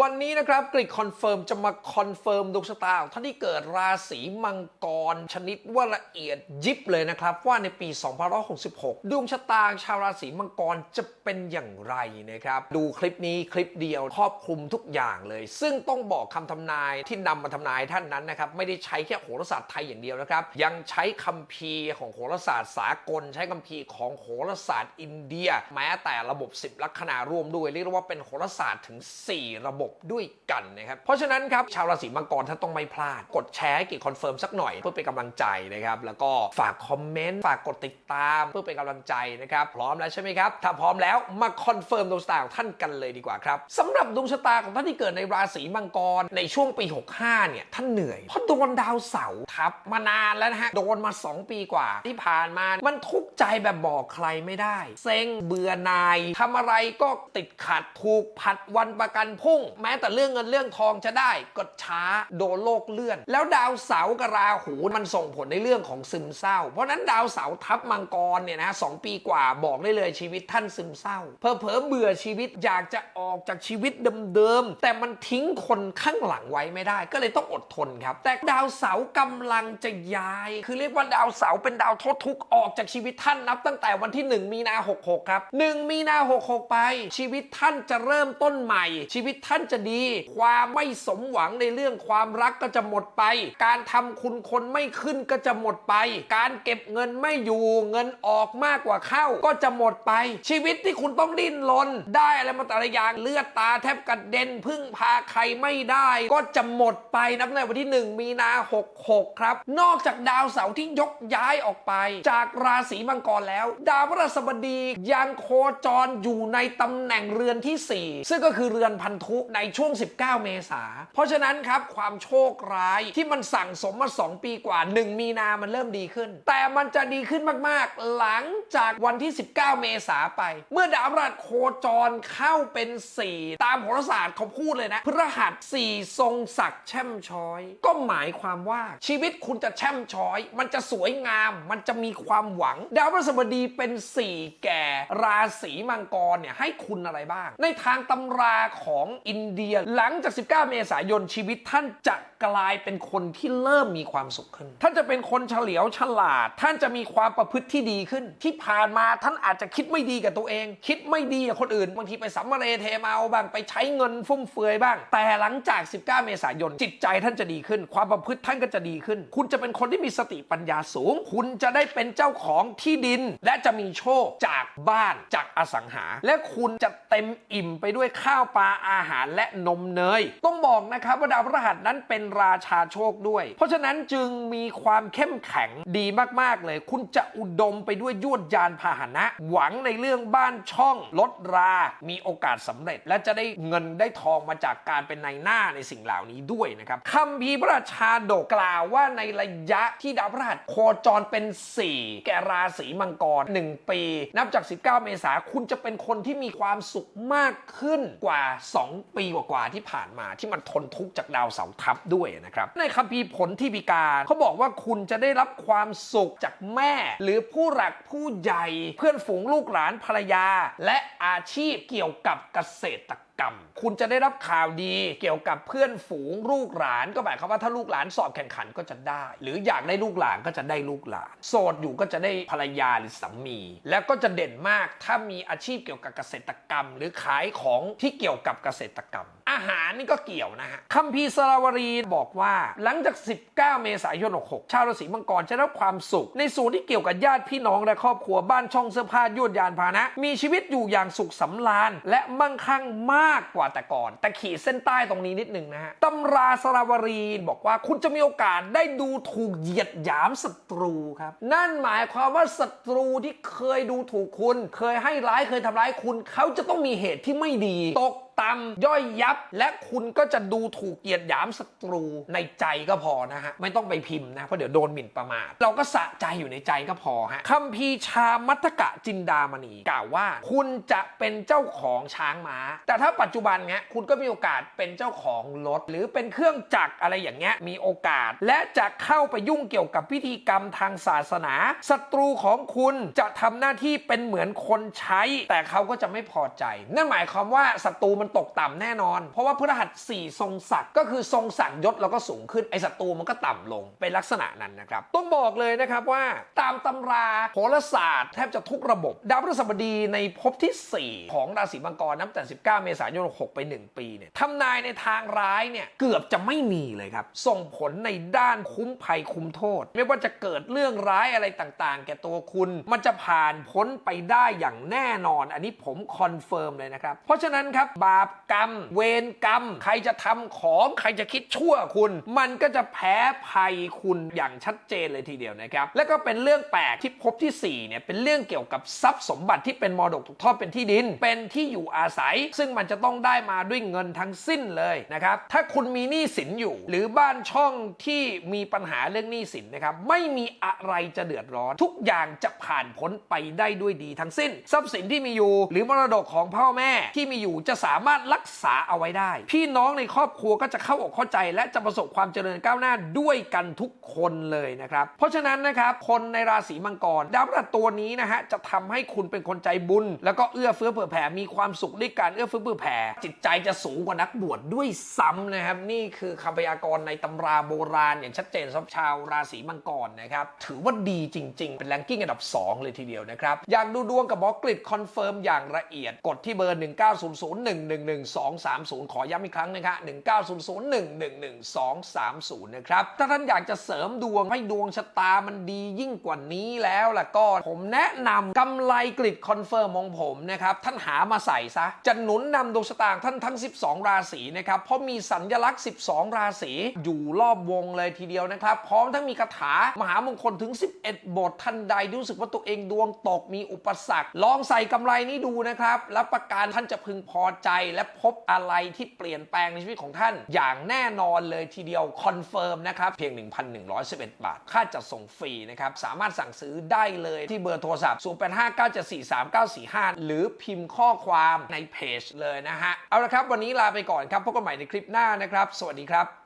วันนี้นะครับกริดคอนเฟิร์มจะมาคอนเฟิร์มดวงชะตาท่านที่เกิดราศีมังกร ชนิดว่าละเอียดยิบเลยนะครับ ว่าในปี 2566 ดวงชะตาชาวราศีมังกรจะเป็นอย่างไรนะครับ ดูคลิปนี้คลิปเดียวครอบคลุมทุกอย่างเลย ซึ่งต้องบอกคำทำนายที่นำมาทำนายท่านนั้นนะครับ ไม่ได้ใช้แค่โหราศาสตร์ไทยอย่างเดียวนะครับ ยังใช้คัมภีร์ของโหราศาสตร์สากล ใช้คัมภีร์ของโหราศาสตร์อินเดีย แม้แต่ระบบ 10 ลัคนาร่วมด้วยเรียกว่าเป็นโหราศาสตร์ถึง 4 ระบบด้วยกันนะครับ เพราะฉะนั้นครับชาวราศีมังกรท่านต้องไม่พลาด กดแชร์ให้กิจคอนเฟิร์มสักหน่อย เพื่อเป็นกำลังใจนะครับ แล้วก็ฝากคอมเมนต์ ฝากกดติดตามเพื่อเป็นกำลังใจนะครับ พร้อมแล้วใช่ไหมครับ ถ้าพร้อมแล้วมาคอนเฟิร์มดวงชะตาของท่านกันเลยดีกว่าครับสำหรับดวงชะตาของท่านที่เกิดในราศีมังกรในช่วงปี 65 เนี่ยท่านเหนื่อยเพราะโดนดาวเสาร์ทับมานานแล้วนะฮะโดนมา 2 ปีกว่าที่ผ่านมามันทุกใจแบบบอกใครไม่ได้ เซ็งเบื่อนายทำอะไรก็ติดขัดถูกผัดวันประกันพุ่ง แม้แต่เรื่องเงินเรื่องทองจะได้ก็ช้าโดนโลกเลื่อน แล้วดาวเสาร์กับราหูมันส่งผลในเรื่องของซึมเศร้า เพราะนั้นดาวเสาร์ทับมังกรเนี่ยนะสองปีกว่าบอกได้เลยชีวิตท่านซึมเศร้า เพอเพอเบื่อชีวิตอยากจะออกจากชีวิตเดิมๆแต่มันทิ้งคนข้างหลังไว้ไม่ได้ ก็เลยต้องอดทนครับ แต่ดาวเสาร์กำลังจะย้าย คือเรียกว่าดาวเสาร์เป็นดาวโทษทุกข์ออกจากชีวิตท่านนับตั้งแต่วันที่ 1 มีนา 66 ครับ 1 มีนา 66 ไป ชีวิตท่านจะเริ่มต้นใหม่ ชีวิตท่านจะดี ความไม่สมหวังในเรื่องความรักก็จะหมดไป การทำคุณคนไม่ขึ้นก็จะหมดไป การเก็บเงินไม่อยู่เงินออกมากกว่าเข้าก็จะหมดไป ชีวิตที่คุณต้องดิ้นรนได้อะไรมาแต่ละอย่างเลือดตาแทบกระเด็นพึ่งพาใครไม่ได้ ก็จะหมดไปนับในวันที่ 1 มีนา 66 ครับ นอกจากดาวเสาร์ที่ยกย้ายออกไป จากราศีมังกรแล้ว ดาวพฤหัสบดียังโคจรอยู่ในตำแหน่งเรือนที่ 4 ซึ่งก็คือเรือนพันธุในช่วง 19 เมษา เพราะฉะนั้นครับความโชคร้ายที่มันสั่งสมมา 2 ปีกว่า 1 มีนามันเริ่มดีขึ้น แต่มันจะดีขึ้นมากๆ หลังจากวันที่ 19 เมษาไป เมื่อดาวพฤหัสโคจรเข้าเป็น 4 ตามโหราศาสตร์เขาพูดเลยนะพฤหัส 4 ทรงศักดิ์แช่มช้อย ก็หมายความว่าชีวิตคุณจะแช่มช้อย มันจะสวยงาม มันจะมีความหวังดาวพฤหัสบดีเป็น 4 แก่ราศีมังกรเนี่ยให้คุณอะไรบ้าง ในทางตำราของอินเดียหลังจาก 19 เมษายนชีวิตท่านจะกลายเป็นคนที่เริ่มมีความสุขขึ้น ท่านจะเป็นคนเฉลียวฉลาด ท่านจะมีความประพฤติที่ดีขึ้น ที่ผ่านมาท่านอาจจะคิดไม่ดีกับตัวเอง คิดไม่ดีกับคนอื่นบางทีไปสัมมาเรเทมาบ้างไปใช้เงินฟุ่มเฟือยบ้าง แต่หลังจาก 19 เมษายนจิตใจท่านจะดีขึ้น ความประพฤติท่านก็จะดีขึ้น คุณจะเป็นคนที่มีสติปัญญาสูง คุณจะได้เป็นเจ้าของที่ดิน และจะมีโชคจากบ้านจากอสังหา และคุณจะเต็มอิ่มไปด้วยข้าวปลาอาหารและนมเนย ต้องบอกนะครับว่าดาวพฤหัสนั้นเป็นราชาโชคด้วย เพราะฉะนั้นจึงมีความเข้มแข็งดีมากๆเลย คุณจะอุดมไปด้วยยวดยานพาหนะ หวังในเรื่องบ้านช่องลดรา มีโอกาสสำเร็จ และจะได้เงินได้ทองมาจากการเป็นนายหน้าในสิ่งเหล่านี้ด้วยนะครับคำพีพระราชาโดกล่าวว่าในระยะที่ดาวพฤหัสโคจรเป็น 4 แก่ราศีศีมังกร 1 ปี นับจาก 19 เมษาคุณจะเป็นคนที่มีความสุขมากขึ้นกว่า 2 ปีกว่าๆที่ผ่านมาที่มันทนทุกข์จากดาวเสาร์ทับด้วยนะครับ ในคัมภีร์ผลที่พิการเขาบอกว่าคุณจะได้รับความสุขจากแม่ หรือผู้หลักผู้ใหญ่ เพื่อนฝูงลูกหลานภรรยา และอาชีพเกี่ยวกับเกษตรกรรม คุณจะได้รับข่าวดีเกี่ยวกับเพื่อนฝูงลูกหลานก็หมายความว่าถ้าลูกหลานสอบแข่งขันก็จะได้ หรืออยากได้ลูกหลานก็จะได้ลูกหลาน โสดอยู่ก็จะได้ภรรยาหรือสามี แล้วก็จะเด่นมากถ้ามีอาชีพเกี่ยวกับเกษตรกรรม หรือขายของที่เกี่ยวกับเกษตรกรรม อาหารนี่ก็เกี่ยวนะฮะคัมภีร์สราวรีบอกว่าหลังจาก 19 เมษายน 66 ชาวราศีมังกรจะได้รับความสุข ในส่วนที่เกี่ยวกับญาติพี่น้องและครอบครัวบ้านช่องเสื้อผ้ายวดยานพานะ มีชีวิตอยู่อย่างสุขสำราญ และมั่งคั่งมากกว่าแต่ก่อน แต่ขีดเส้นใต้ตรงนี้นิดหนึ่งนะฮะตำราสราวรีบอกว่าคุณจะมีโอกาสได้ดูถูกเหยียดหยามศัตรูครับ นั่นหมายความว่าศัตรูที่เคยดูถูกคุณ เคยให้ร้ายเคยทำร้ายคุณ เขาจะต้องมีเหตุที่ไม่ดี ตก ต่ำย่อยยับ และคุณก็จะดูถูกเกียดหยามศัตรูในใจก็พอนะฮะ ไม่ต้องไปพิมพ์นะ เพราะเดี๋ยวโดนหมิ่นประมาท เราก็สะใจอยู่ในใจก็พอฮะคัมภีร์ชามัตกะจินดามณีกล่าวว่า คุณจะเป็นเจ้าของช้างม้า แต่ถ้าปัจจุบันเนี้ยคุณก็มีโอกาสเป็นเจ้าของรถ หรือเป็นเครื่องจักรอะไรอย่างเงี้ยมีโอกาส และจะเข้าไปยุ่งเกี่ยวกับพิธีกรรมทางศาสนาศัตรูของคุณจะทำหน้าที่เป็นเหมือนคนใช้ แต่เขาก็จะไม่พอใจ นั่นหมายความว่าศัตรูมันตกต่ำแน่นอน เพราะว่าพฤหัสสี่ทรงศักดิ์ก็คือทรงศักดิ์ยศแล้วก็สูงขึ้นไอศัตรูมันก็ต่ำลงเป็นลักษณะนั้นนะครับต้องบอกเลยนะครับว่าตามตำราโหราศาสตร์แทบจะทุกระบบ ดาวพฤหัสบดีในภพที่ 4 ของราศีมังกรนับแต่ 19 เมษายน 6 ไป 1 ปีเนี่ยทำนายในทางร้ายเนี่ยเกือบจะไม่มีเลยครับ ส่งผลในด้านคุ้มภัยคุ้มโทษ ไม่ว่าจะเกิดเรื่องร้ายอะไรต่างๆ แก่ตัวคุณ มันจะผ่านพ้นไปได้อย่างแน่นอน อันนี้ผมคอนเฟิร์มเลยนะครับ เพราะฉะนั้นครับบาปกรรม เวรกรรม ใครจะทำของใครจะคิดชั่วคุณ มันก็จะแพ้ภัยคุณอย่างชัดเจนเลยทีเดียวนะครับ แล้วก็เป็นเรื่องแปลกที่พบที่สี่เนี่ยเป็นเรื่องเกี่ยวกับทรัพย์สมบัติที่เป็นมรดกตกทอดเป็นที่ดิน เป็นที่อยู่อาศัย ซึ่งมันจะต้องได้มาด้วยเงินทั้งสิ้นเลยนะครับ ถ้าคุณมีหนี้สินอยู่ หรือบ้านช่องที่มีปัญหาเรื่องหนี้สินนะครับไม่มีอะไรจะเดือดร้อน ทุกอย่างจะผ่านพ้นไปได้ด้วยดีทั้งสิ้น ทรัพย์สินที่มีอยู่ หรือมรดกของพ่อแม่ที่มีอยู่จะสาามารถรักษาเอาไว้ได้ พี่น้องในครอบครัวก็จะเข้าอกเข้าใจ และจะประสบความเจริญก้าวหน้าด้วยกันทุกคนเลยนะครับ เพราะฉะนั้นนะครับคนในราศีมังกรดาวพฤหัสตัวนี้นะฮะจะทำให้คุณเป็นคนใจบุญ แล้วก็เอื้อเฟื้อเผื่อแผ่มีความสุขด้วยการเอื้อเฟื้อเผื่อแผ่จิตใจจะสูงกว่านักบวชด้วยซ้ำนะครับนี่คือคำพยากรณ์ในตำราโบราณ อย่างชัดเจนสำหรับชาวราศีมังกรนะครับถือว่าดีจริง ๆ เป็นแรงกิ้งอันดับ 2 เลยทีเดียวนะครับอยากดูดวงกับหมอกริดคอนเฟิร์มอย่างละเอียดกดที่เบอร์11230 ขอย้ำอีกครั้งนะครับ1900111230 นะครับ ถ้าท่านอยากจะเสริมดวงให้ดวงชะตามันดียิ่งกว่านี้แล้วล่ะก็ ผมแนะนำกำไรกริดคอนเฟิร์มของผมนะครับ ท่านหามาใส่ซะ จะหนุนนำดวงชะตาท่านทั้ง 12 ราศีนะครับ เพราะมีสัญลักษณ์ 12 ราศีอยู่รอบวงเลยทีเดียวนะครับ พร้อมทั้งมีคาถามหามงคลถึง 11 บทท่านใดรู้สึกว่าตัวเองดวงตกมีอุปสรรค ลองใส่กำไรนี้ดูนะครับแล้วประการท่านจะพึงพอใจและพบอะไรที่เปลี่ยนแปลงในชีวิตของท่าน อย่างแน่นอนเลยทีเดียวคอนเฟิร์มนะครับ เพียง 1,111 บาท ค่าจัดส่งฟรีนะครับ สามารถสั่งซื้อได้เลยที่เบอร์โทรศัพท์ 0859743945 หรือพิมพ์ข้อความในเพจเลยนะฮะ เอาละครับ วันนี้ลาไปก่อนครับพบกันใหม่ในคลิปหน้านะครับ สวัสดีครับ